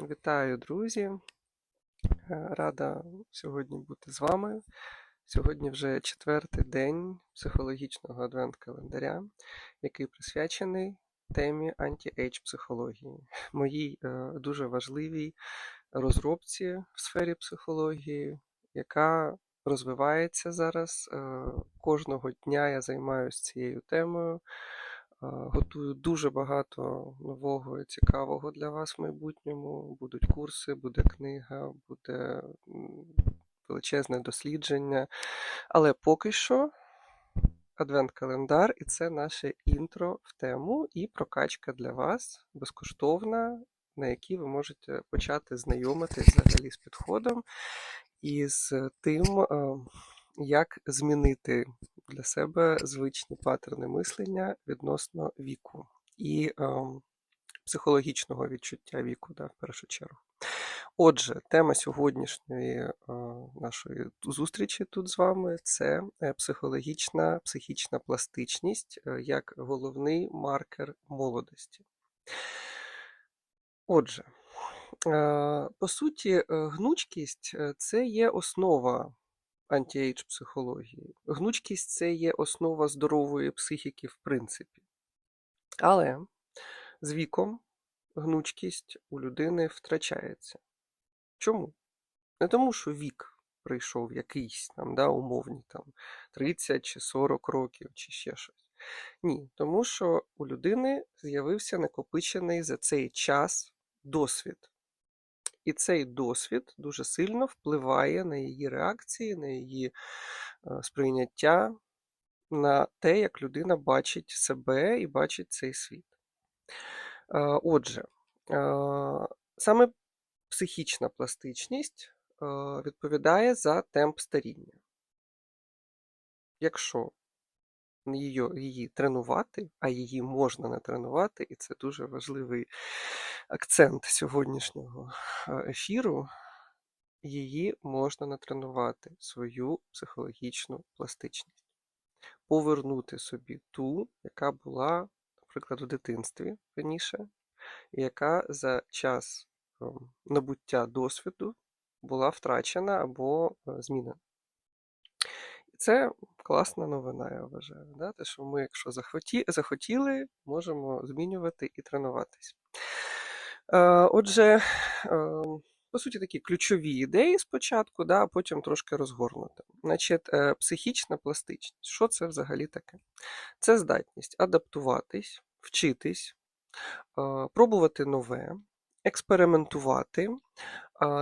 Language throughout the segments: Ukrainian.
Вітаю, друзі! Е, Рада сьогодні бути з вами. Сьогодні вже четвертий день психологічного адвент-календаря, який присвячений темі анті-ейдж психології, моїй е, дуже важливій розробці в сфері психології, яка розвивається зараз. Е, Кожного дня я займаюся цією темою. Е, Готую дуже багато нового і цікавого для вас в майбутньому. Будуть курси, буде книга, буде величезне дослідження. Але поки що адвент-календар, і це наше інтро в тему і прокачка для вас безкоштовна, на якій ви можете почати знайомитись взагалі з підходом і з тим, е, як змінити для себе звичні паттерни мислення відносно віку і ем, психологічного відчуття віку, да, в першу чергу. Отже, тема сьогоднішньої е, нашої зустрічі тут з вами це е, психологічна, психічна пластичність е, як головний маркер молодості. Отже, е, по суті, е, гнучкість це є основа анті-ейдж психології. Гнучкість це є основа здорової психіки, в принципі. Але з віком гнучкість у людини втрачається. Чому? Не тому, що вік прийшов якийсь там, да, умовні там 30 чи 40 років, чи ще щось. Ні, тому що у людини з'явився накопичений за цей час досвід. І цей досвід дуже сильно впливає на її реакції, на її е, сприйняття, на те, як людина бачить себе і бачить цей світ. Е, Отже, е, саме психічна пластичність відповідає за темп старіння. Якщо її, її тренувати, а її можна не тренувати, і це дуже важливий акцент сьогоднішнього е, ефіру, її можна натренувати, свою психологічну пластичність, повернути собі ту, яка була, наприклад, у дитинстві раніше, і яка за час ем, набуття досвіду була втрачена або е, змінена. І це класна новина, я вважаю. Да? Те, що ми, якщо захоті, захотіли, можемо змінювати і тренуватись. Е, Отже, е, по суті, такі ключові ідеї спочатку, да, а потім трошки розгорнути. Значить, е, психічна пластичність. Що це взагалі таке? Це здатність адаптуватись, вчитись, пробувати нове, експериментувати,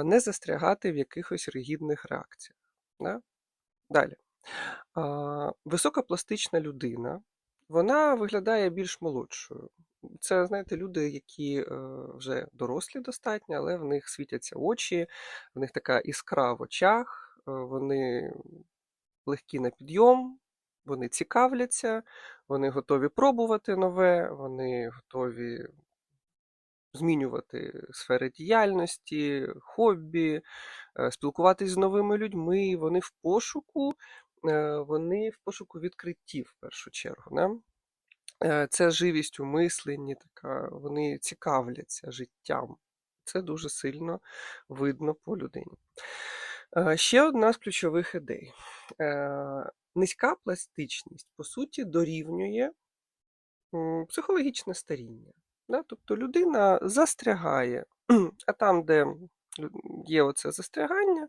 не застрягати в якихось ригідних реакціях. Да? Далі. Високопластична людина, вона виглядає більш молодшою. Це, знаєте, люди, які е, вже дорослі достатньо, але в них світяться очі, в них така іскра в очах, е, вони легкі на підйом, вони цікавляться, вони готові пробувати нове, вони готові змінювати сфери діяльності, хобі, е, спілкуватись з новими людьми. Вони в пошуку, вони в пошуку відкриттів в першу чергу. Да? Е, Це живість у мисленні, така, вони цікавляться життям. Це дуже сильно видно по людині. Е, Ще одна з ключових ідей. Е, Низька пластичність, по суті, дорівнює психологічне старіння. Тобто людина застрягає, а там, де є оце застрягання,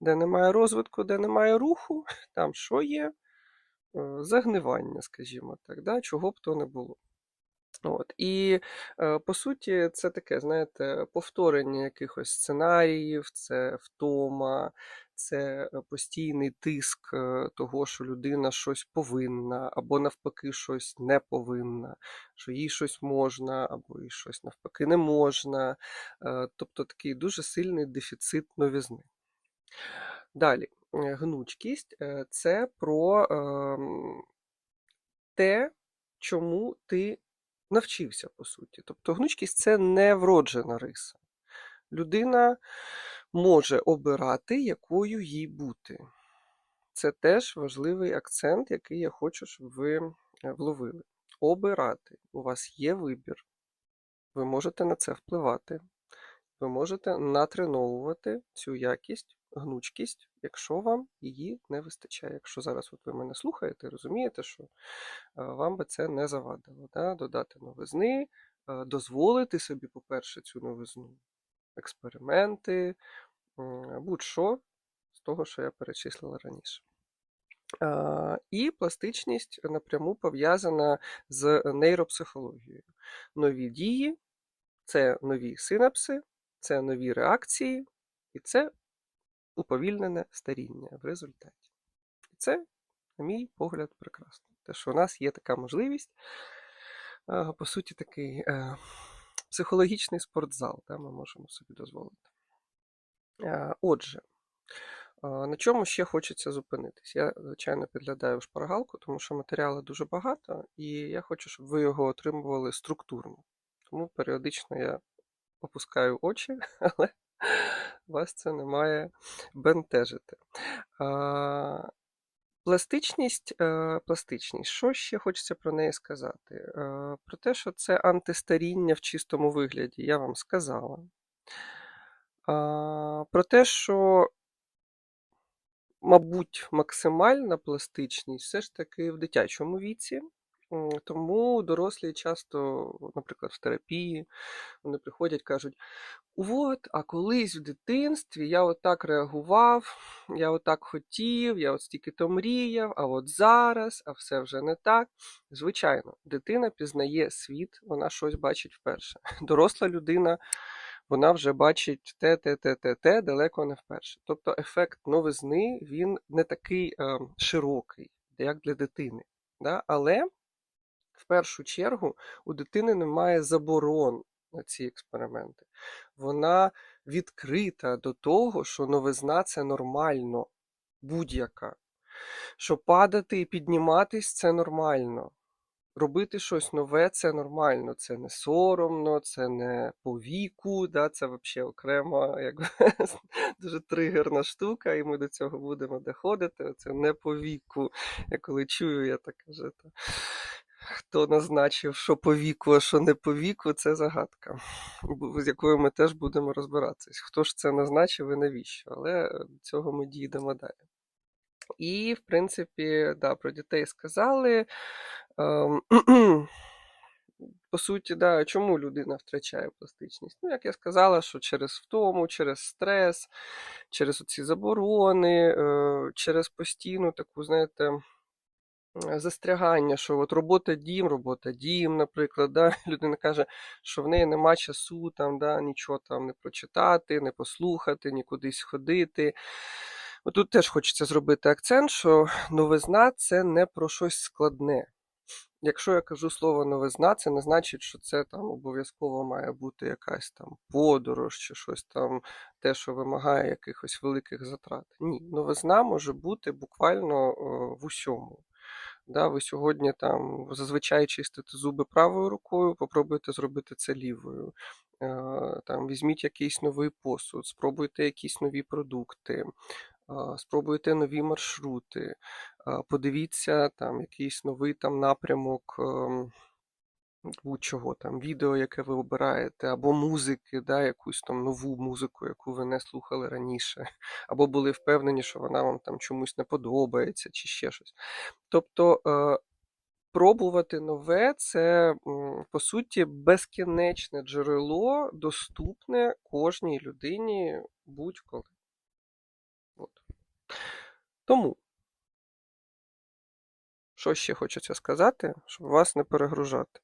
де немає розвитку, де немає руху, там що є? Е, Загнивання, скажімо так, да? чого б то не було. От. І е, по суті, це таке, знаєте, повторення якихось сценаріїв, це втома, це е, постійний тиск того, що людина щось повинна, або навпаки щось не повинна, що їй щось можна, або їй щось навпаки не можна. Тобто такий дуже сильний дефіцит новізни. Далі, гнучкість е, це про ем, те, чому ти навчився, по суті. Тобто гнучкість це не вроджена риса. Людина може обирати, якою їй бути. Це теж важливий акцент, який я хочу, щоб ви е, вловили. Обирати. У вас є вибір. Ви можете на це впливати. ви можете натреновувати цю якість, гнучкість, якщо вам її не вистачає. Якщо зараз от ви мене слухаєте, розумієте, що е, вам би це не завадило. Да? Додати новизни, е, дозволити собі, по-перше, цю новизну, експерименти, будь-що з того, що я перечислила раніше. Е, І пластичність напряму пов'язана з нейропсихологією. Нові дії це нові синапси, це нові реакції, і це уповільнене старіння в результаті. І це, на мій погляд, прекрасно. Те, що у нас є така можливість, е, по суті, такий е, психологічний спортзал, да, ми можемо собі дозволити. Е, Отже, на чому ще хочеться зупинитись? Я, звичайно, підглядаю в шпаргалку, тому що матеріалу дуже багато, і я хочу, щоб ви його отримували структурно. Тому періодично я опускаю очі, але вас це не має бентежити. А, Пластичність, е, пластичність. Що ще хочеться про неї сказати? Е, Про те, що це антистаріння в чистому вигляді, я вам сказала. Про те, що, мабуть, максимальна пластичність все ж таки в дитячому віці. Тому дорослі часто, наприклад, в терапії, вони приходять, кажуть: от, а колись в дитинстві я отак реагував, я отак хотів, я от стільки то мріяв, а от зараз, а все вже не так. Звичайно, дитина пізнає світ, вона щось бачить вперше. Доросла людина, вона вже бачить те, те, те, те, те, далеко не вперше. Тобто ефект новизни він не такий е, широкий, як для дитини. Да? Але першу чергу у дитини немає заборон на ці експерименти. Вона відкрита до того, що новизна це нормально, будь-яка. Що падати і підніматись це нормально. Робити щось нове це нормально. Це не соромно, це не по віку, да, це взагалі окрема якби, дуже тригерна штука, і ми до цього будемо доходити. Це не по віку. Я коли чую, я так кажу, хто назначив, що по віку, а що не по віку, це загадка, з якою ми теж будемо розбиратися. Хто ж це назначив і навіщо? Але до цього ми дійдемо далі. І, в принципі, да, про дітей сказали. Ем, По суті, да, чому людина втрачає пластичність? Ну, як я сказала, що через втому, через стрес, через оці заборони, е, через постійну таку, знаєте, е, застрягання, що от робота дім, робота дім, наприклад, да? людина каже, що в неї нема часу там, да, нічого там не прочитати, не послухати, ні кудись ходити. Тут теж хочеться зробити акцент, що новизна це не про щось складне. Якщо я кажу слово новизна, це не значить, що це там обов'язково має бути якась там подорож чи щось там, те, що вимагає якихось великих затрат. Ні, новизна може бути буквально е, в усьому. Да, ви сьогодні там зазвичай чистите зуби правою рукою, попробуйте зробити це лівою. Там візьміть якийсь новий посуд, спробуйте якісь нові продукти, спробуйте нові маршрути, подивіться там якийсь новий там напрямок. Ем, Будь-чого там, відео, яке ви обираєте, або музики, да, якусь там нову музику, яку ви не слухали раніше, або були впевнені, що вона вам там чомусь не подобається, чи ще щось. Тобто е, пробувати нове це, по суті, безкінечне джерело, доступне кожній людині будь-коли. От. Тому, що ще хочеться сказати, щоб вас не перегружати.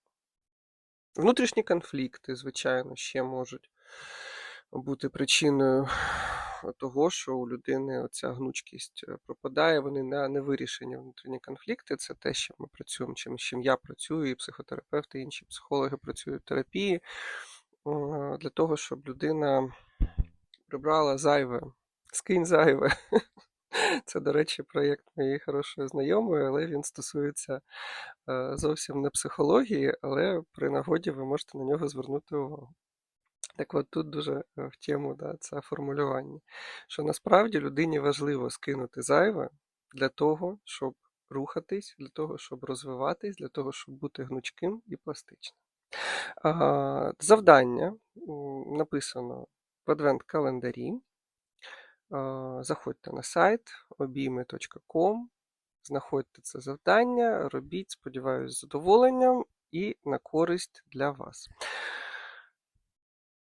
Внутрішні конфлікти, звичайно, ще можуть бути причиною того, що у людини оця гнучкість е, пропадає. Вони на невирішені внутрішні конфлікти. Це те, що ми працюємо, чим, чим я працюю, і психотерапевти, і інші психологи працюють в терапії е, для того, щоб людина прибрала зайве, скинь зайве. Це, до речі, проєкт моєї хорошої знайомої, але він стосується е, зовсім не психології, але при нагоді ви можете на нього звернути увагу. Так от тут дуже е, в тему да, це формулювання, що насправді людині важливо скинути зайве для того, щоб рухатись, для того, щоб розвиватись, для того, щоб бути гнучким і пластичним. Завдання написано в адвент-календарі. Заходьте на сайт обійми.com, знаходьте це завдання, робіть, сподіваюся, з задоволенням і на користь для вас.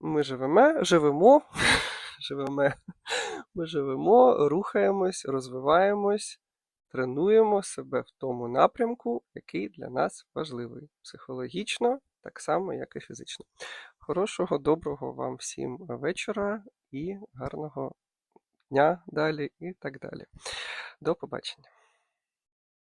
Ми живемо, живемо, живемо, ми живемо, рухаємось, розвиваємось, тренуємо себе в тому напрямку, який для нас важливий. Психологічно, так само, як і фізично. Хорошого, доброго вам всім вечора і гарного дня далі і так далі. До побачення.